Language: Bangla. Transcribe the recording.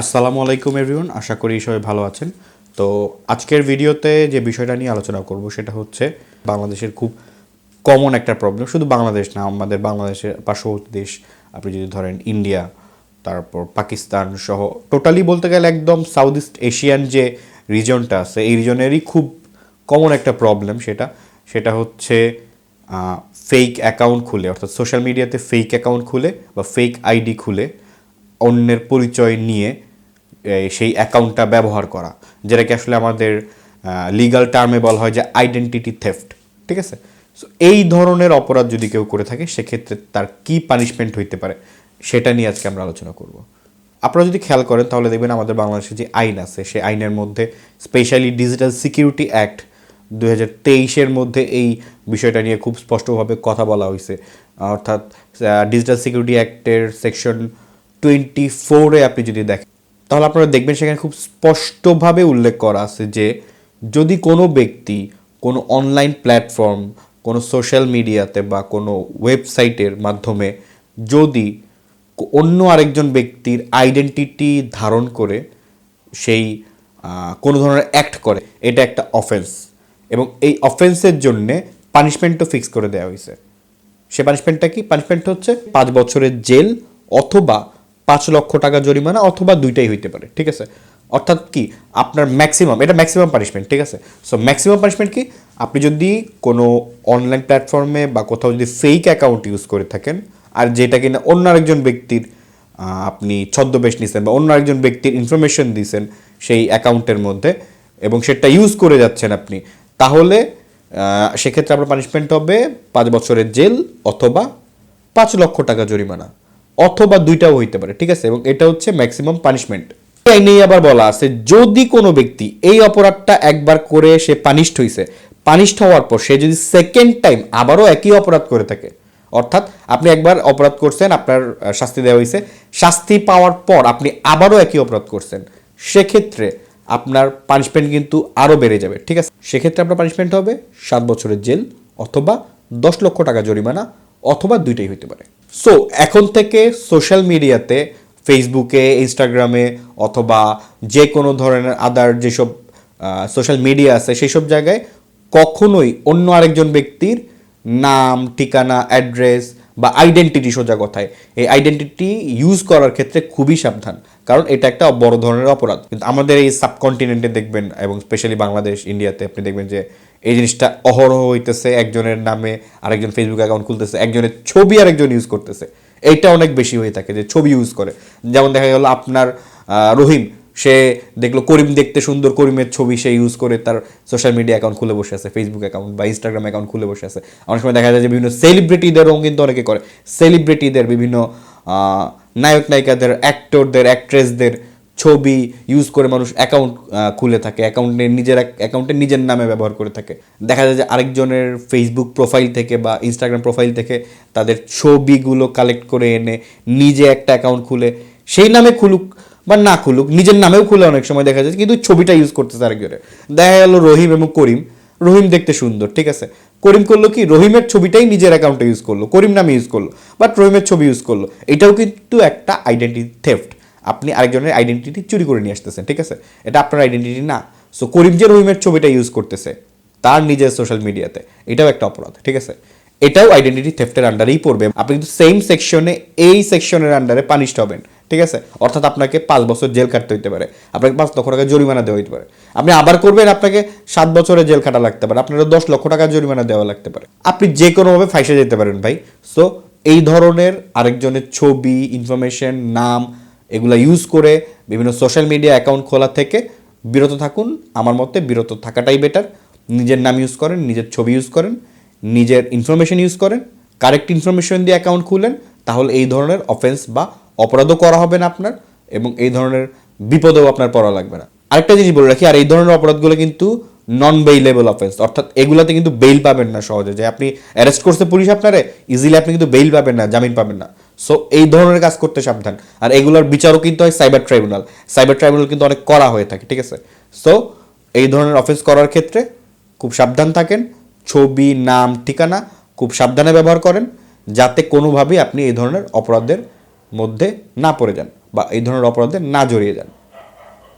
আসসালামু আলাইকুম এভরিওয়ান আশা করি সবাই ভালো আছেন। তো আজকের ভিডিওতে যে বিষয়টা নিয়ে আলোচনা করব সেটা হচ্ছে বাংলাদেশের খুব কমন একটা প্রবলেম শুধু বাংলাদেশ না, আমাদের বাংলাদেশের পার্শ্ববর্তী দেশ, আপনি যদি ধরেন ইন্ডিয়া তারপর পাকিস্তান সহ টোটালি বলতে গেলে একদম সাউথ ইস্ট এশিয়ান যে রিজনটা আছে, এই রিজনেরই খুব কমন একটা প্রবলেম সেটা। সেটা হচ্ছে ফেক অ্যাকাউন্ট খুলে, অর্থাৎ সোশ্যাল মিডিয়াতে ফেক অ্যাকাউন্ট খুলে বা ফেক আইডি খুলে। অন্যের পরিচয় নিয়ে সেই অ্যাকাউন্টটা ব্যবহার করা। যেটাকে আসলে আমাদের লিগাল টার্মে বলা হয় যে আইডেন্টিটি থেফট ঠিক আছে? সো এই ধরনের অপরাধ যদি কেউ করে থাকে, সেক্ষেত্রে তার কি পানিশমেন্ট হইতে পারে, সেটা নিয়ে আজকে আমরা আলোচনা করব। আপনারা যদি খেয়াল করেন, তাহলে দেখবেন আমাদের বাংলাদেশে যে আইন আছে সেই আইনের মধ্যে স্পেশালি ডিজিটাল সিকিউরিটি অ্যাক্ট দু হাজার মধ্যে এই বিষয়টা নিয়ে খুব স্পষ্টভাবে কথা বলা হয়েছে অর্থাৎ ডিজিটাল সিকিউরিটি অ্যাক্টের সেকশন টোয়েন্টি ফোরে আপনি যদি দেখেন, তাহলে আপনারা দেখবেন সেখানে খুব স্পষ্টভাবে উল্লেখ করা আছে যে যদি কোনো ব্যক্তি কোনো অনলাইন প্ল্যাটফর্ম, কোনো সোশ্যাল মিডিয়াতে বা কোনো ওয়েবসাইটের মাধ্যমে যদি অন্য আরেকজন ব্যক্তির আইডেন্টিটি ধারণ করে, সেই কোনো ধরনের অ্যাক্ট করে, এটা একটা অফেন্স। এবং এই অফেন্সের জন্যে পানিশমেন্টও ফিক্স করে দেওয়া হয়েছে। সে পানিশমেন্টটা কি? পানিশমেন্ট হচ্ছে পাঁচ বছরের জেল অথবা পাঁচ লক্ষ টাকা জরিমানা অথবা দুইটাই হইতে পারে, ঠিক আছে? অর্থাৎ কি? আপনার ম্যাক্সিমাম এটা ম্যাক্সিমাম পানিশমেন্ট ঠিক আছে? সো ম্যাক্সিমাম পানিশমেন্ট কি? আপনি যদি কোনো অনলাইন প্ল্যাটফর্মে বা কোথাও যদি ফেক অ্যাকাউন্ট ইউজ করে থাকেন, আর যেটা কিনা অন্য আরেকজন ব্যক্তির আপনি ছদ্মবেশ নিছেন বা অন্য আরেকজন ব্যক্তির ইনফরমেশন দিয়েছেন সেই অ্যাকাউন্টের মধ্যে এবং সেটা ইউজ করে যাচ্ছেন আপনি, তাহলে সেক্ষেত্রে আপনার পানিশমেন্ট হবে পাঁচ বছরের জেল অথবা পাঁচ লক্ষ টাকা জরিমানা। অথবা দুইটাও হইতে পারে, ঠিক আছে? এবং এটা হচ্ছে ম্যাক্সিমাম পানিশমেন্ট আইনেই আবার বলা আছে, যদি কোনো ব্যক্তি এই অপরাধটা একবার করে সে পানিশড হয়েছে পানিশড হওয়ার পর সে যদি সেকেন্ড টাইম আবারও একই অপরাধ করে থাকে, অর্থাৎ আপনি একবার অপরাধ করছেন, আপনার শাস্তি দেওয়া হয়েছে শাস্তি পাওয়ার পর আপনি আবারও একই অপরাধ করছেন, সেক্ষেত্রে আপনার পানিশমেন্ট কিন্তু আরও বেড়ে যাবে, ঠিক আছে? সেক্ষেত্রে আপনার পানিশমেন্ট হবে সাত বছরের জেল অথবা দশ লক্ষ টাকা জরিমানা অথবা দুইটাই হইতে পারে। সো এখন থেকে সোশ্যাল মিডিয়াতে ফেসবুকে ইনস্টাগ্রামে অথবা যে কোনো ধরনের আদার যেসব সোশ্যাল মিডিয়া আছে সেই সব জায়গায় কখনোই অন্য আরেকজন ব্যক্তির নাম, ঠিকানা অ্যাড্রেস বা আইডেন্টিটি সোজা কথায়। এই আইডেন্টিটি ইউজ করার ক্ষেত্রে খুবই সাবধান। কারণ এটা একটা বড় ধরনের অপরাধ। কিন্তু আমাদের এই সাবকন্টিনেন্টে দেখবেন এবং স্পেশালি বাংলাদেশ ইন্ডিয়াতে আপনি দেখবেন যে এই জিনিসটা অহরহ হইতেছে, একজনের নামে আরেকজন ফেসবুক অ্যাকাউন্ট খুলতেছে, একজনের ছবি আরেকজন ইউজ করতেছে। এইটা অনেক বেশি হয়ে থাকে যে ছবি ইউজ করে। যেমন দেখা গেল আপনার রহিম। সে দেখল করিম দেখতে সুন্দর, করিমের ছবি সে ইউজ করে তার সোশ্যাল মিডিয়া অ্যাকাউন্ট খুলে বসে আছে ফেসবুক অ্যাকাউন্ট বা ইনস্টাগ্রাম অ্যাকাউন্ট খুলে বসে আছে। অনেক সময় দেখা যায় যে বিভিন্ন সেলিব্রিটিদেরও কিন্তু অনেকে করে। সেলিব্রিটিদের বিভিন্ন নায়ক নায়িকাদের অ্যাক্টরদের অ্যাক্ট্রেসদের ছবি ইউজ করে মানুষ অ্যাকাউন্ট খুলে থাকে অ্যাকাউন্টে নিজের অ্যাকাউন্টে নিজের নামে ব্যবহার করে থাকে। দেখা যায় যে আরেকজনের ফেসবুক প্রোফাইল থেকে বা ইনস্টাগ্রাম প্রোফাইল থেকে তাদের ছবিগুলো কালেক্ট করে এনে নিজে একটা অ্যাকাউন্ট খুলে, সেই নামে খুলুক বা না খুলুক, নিজের নামেও খুলে অনেক সময় দেখা যায় কিন্তু ছবিটা ইউজ করতেছে আরেকজনের দেখা গেল রহিম এবং করিম। রহিম দেখতে সুন্দর, ঠিক আছে? করিম করল কি? রহিমের ছবিটাই নিজের অ্যাকাউন্টে ইউজ করল, করিম নামে ইউজ করল বাট রহিমের ছবি ইউজ করল। এটাও কিন্তু একটা আইডেন্টিটি থেফট আপনি আরেকজনের আইডেন্টিটি চুরি করে নিয়ে আসতেছেন, ঠিক আছে? এটা আপনার আইডেন্টিটি না। সো করিম যে রহিমের ছবিটা ইউজ করতেছে, তার নিজের সোশ্যাল মিডিয়াতে এটাও একটা অপরাধ, ঠিক আছে? এটাও আইডেন্টিটি থেফটের আন্ডারেই পড়বে। আপনি কিন্তু সেম সেকশনে এই সেকশনের আন্ডারে পানিশড হবেন, ঠিক আছে? অর্থাৎ আপনাকে পাঁচ বছর জেল কাটতে হইতে পারে। আপনাকে পাঁচ লক্ষ টাকা জরিমানা দেওয়া হইতে পারে। আপনি আবার করবেন আপনাকে সাত বছরের জেল কাটা লাগতে পারে। আপনার দশ লক্ষ টাকা জরিমানা দেওয়া লাগতে পারে। আপনি যে কোনোভাবে ফাইসে যেতে পারেন ভাই। সো এই ধরনের আরেকজনের ছবি ইনফরমেশন নাম এগুলা ইউজ করে বিভিন্ন সোশ্যাল মিডিয়া অ্যাকাউন্ট খোলা থেকে বিরত থাকুন। আমার মতে বিরত থাকাটাই বেটার নিজের নাম ইউজ করেন, নিজের ছবি ইউজ করেন। নিজের ইনফরমেশন ইউজ করেন কারেক্ট ইনফরমেশন দিয়ে অ্যাকাউন্ট খুলেন, তাহলে এই ধরনের অফেন্স বা অপরাধও করা হবে না আপনার এবং এই ধরনের বিপদেও আপনার পড়া লাগবে না। আরেকটা জিনিস বলে রাখি, আর এই ধরনের অপরাধগুলো কিন্তু নন বেইলেবল অফেন্স অর্থাৎ এগুলাতে কিন্তু বেইল পাবেন না সহজে। যে আপনি অ্যারেস্ট করছে পুলিশ আপনারে ইজিলি আপনি কিন্তু বেইল পাবেন না, জামিন পাবেন না। সো এই ধরনের কাজ করতে সাবধান। আর এগুলোর বিচারও কিন্তু হয় সাইবার ট্রাইব্যুনাল সাইবার ট্রাইব্যুনাল কিন্তু অনেক করা হয়ে থাকে, ঠিক আছে? সো এই ধরনের অফেন্স করার ক্ষেত্রে খুব সাবধান থাকেন। ছবি, নাম, ঠিকানা খুব সাবধানে ব্যবহার করেন যাতে কোনোভাবেই আপনি এই ধরনের অপরাধের মধ্যে না পড়ে যান বা এই ধরনের অপরাধে না জড়িয়ে যান।